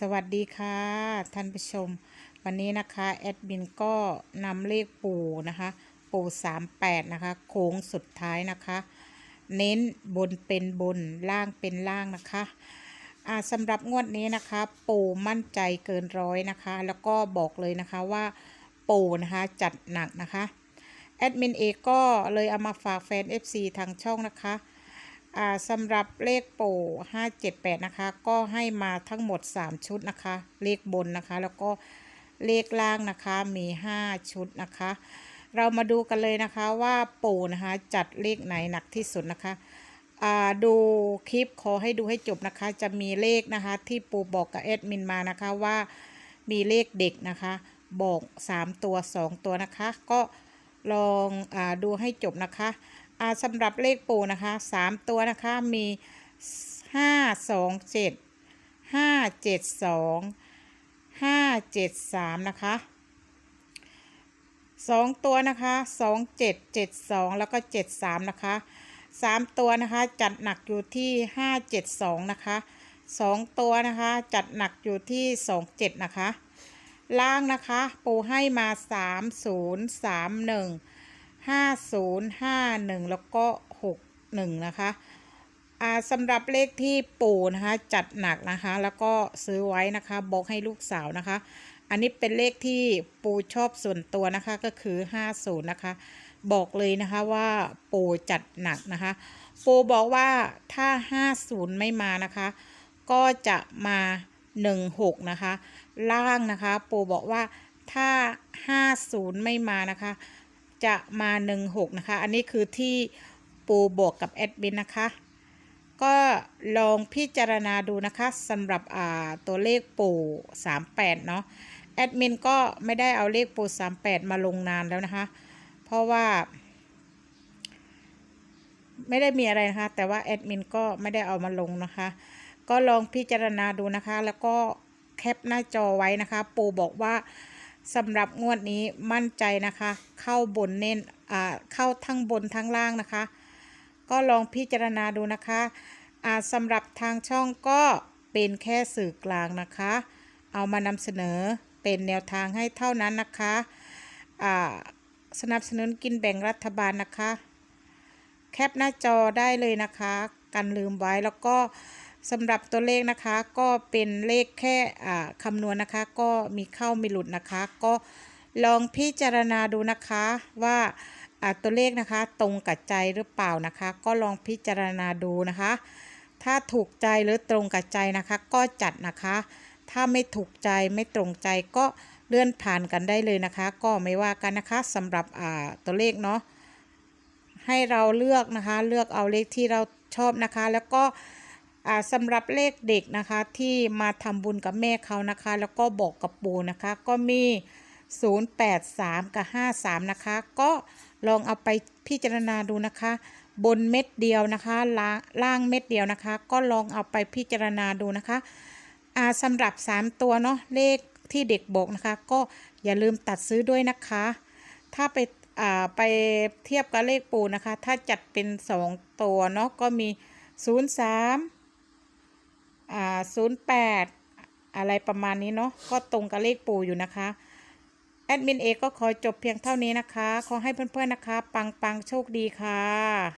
สวัสดีค่ะ ท่านผู้ชม วันนี้นะคะแอดมินก็นำเลขปู่นะคะ ปู่38นะคะ โค้งสุดท้ายนะคะ เน้นบนเป็นบนล่างเป็นล่างนะคะอ่าสำหรับงวดนี้นะคะ ปู่มั่นใจเกินร้อยนะคะ แล้วก็บอกเลยนะคะว่าปู่นะคะจัดหนักนะคะแอดมินเอกก็เลยเอามาฝากแฟน FC ทางช่องนะคะ สำหรับเลขโป578 นะคะ ก็ให้มาทั้งหมด 3 ชุดนะคะ เลขบนนะคะ แล้วก็เลขล่างนะคะมี 5 ชุดนะคะ เรามาดูกันเลยนะคะว่าปู่นะคะจัดเลขไหนหนักที่สุดนะคะอ่าดูคลิปขอให้ดูให้จบนะคะ จะมีเลขนะคะ ที่ปู่บอกกับแอดมินมานะคะว่ามีเลขเด็กนะคะ บอก 3 ตัว 2 ตัวนะคะ ก็ลองอาดูให้จบนะคะ สำหรับเลขปูนะคะสามตัวนะคะมีห้าสองเจ็ดห้าเจ็ดสองห้าเจ็ดสามนะคะสองตัวนะคะสองเจ็ดเจ็ดสองแล้วก็เจ็ดสามนะคะสามตัวนะคะจัดหนักอยู่ที่ห้าเจ็ดสองนะคะสองตัวนะคะจัดหนักอยู่ที่สองเจ็ดนะคะ ล่างนะคะ ปูให้มาสามศูนย์สามหนึ่ง 1 แล้วก็ 6 1 นะคะอ่าสำหรับเลขที่ปู่นะคะ จัดหนักนะคะ แล้วก็ซื้อไว้นะคะบอกให้ลูกสาวนะคะ อันนี้เป็นเลขที่ปูชอบส่วนตัวนะคะก็คือ 50 นะคะ บอกเลยนะคะว่าปูจัดหนักนะคะ ปูบอกว่าถ้า 50 ไม่มานะคะ ก็จะมา 16 นะคะ ล่างนะคะ ปูบอกว่าถ้า 50 ไม่มานะคะ จะมา 16 นะคะ อันนี้คือที่ปูบอกกับแอดมินนะคะ ก็ลองพิจารณาดูนะคะสำหรับตัวเลขปู38 เนาะแอดมินก็ไม่ได้เอาเลขปู38 มาลงนานแล้วนะคะ เพราะว่า ไม่ได้มีอะไรนะคะ แต่ว่าแอดมินก็ไม่ได้เอามาลงนะคะ ก็ลองพิจารณาดูนะคะ แล้วก็แคปหน้าจอไว้นะคะ ปูบอกว่า สำหรับงวดนี้มั่นใจนะคะ เข้าบนเน้นอ่าเข้าทั้งบนทั้งล่างนะคะ ก็ลองพิจารณาดูนะคะอ่าสำหรับทางช่องก็เป็นแค่สื่อกลางนะคะ เอามานำเสนอเป็นแนวทางให้เท่านั้นนะคะอ่าสนับสนุนกินแบ่งรัฐบาลนะคะ แคปหน้าจอได้เลยนะคะ กันลืมไว้แล้วก็ สำหรับตัวเลขนะคะก็เป็นเลขแค่อ่าคำนวณนะคะ ก็มีเข้ามีหลุดนะคะ ก็ลองพิจารณาดูนะคะว่าตัวเลขนะคะตรงกับใจหรือเปล่านะคะ ก็ลองพิจารณาดูนะคะ ถ้าถูกใจหรือตรงกับใจนะคะ ก็จัดนะคะ ถ้าไม่ถูกใจไม่ตรงใจก็เลื่อนผ่านกันได้เลยนะคะ ก็ไม่ว่ากันนะคะสำหรับตัวเลขเนาะให้เราเลือกนะคะ เลือกเอาเลขที่เราชอบนะคะ แล้วก็ สำหรับเลขเด็กนะคะที่มาทำบุญกับแม่เขานะคะ แล้วก็บอกกับปูนะคะ ก็มี 083 กับ 53 นะคะ ก็ลองเอาไปพิจารณาดูนะคะ บนเม็ดเดียวนะคะล่างล่างเม็ดเดียวนะคะ ก็ลองเอาไปพิจารณาดูนะคะอาสำหรับ 3 ตัวเนาะเลขที่เด็กบอกนะคะ ก็อย่าลืมตัดซื้อด้วยนะคะ ถ้าไปอ่าไปเทียบกับเลขปูนะคะ ถ้าจัดเป็นสองตัวเนาะก็มีศูนย์สาม อ่าศูนย์แปดอะไรประมาณนี้เนาะก็ตรงกับเลขปู่อยู่นะคะแอดมินเอก็ขอจบเพียงเท่านี้นะคะ ขอให้เพื่อนๆนะคะ ปังปังโชคดีค่ะ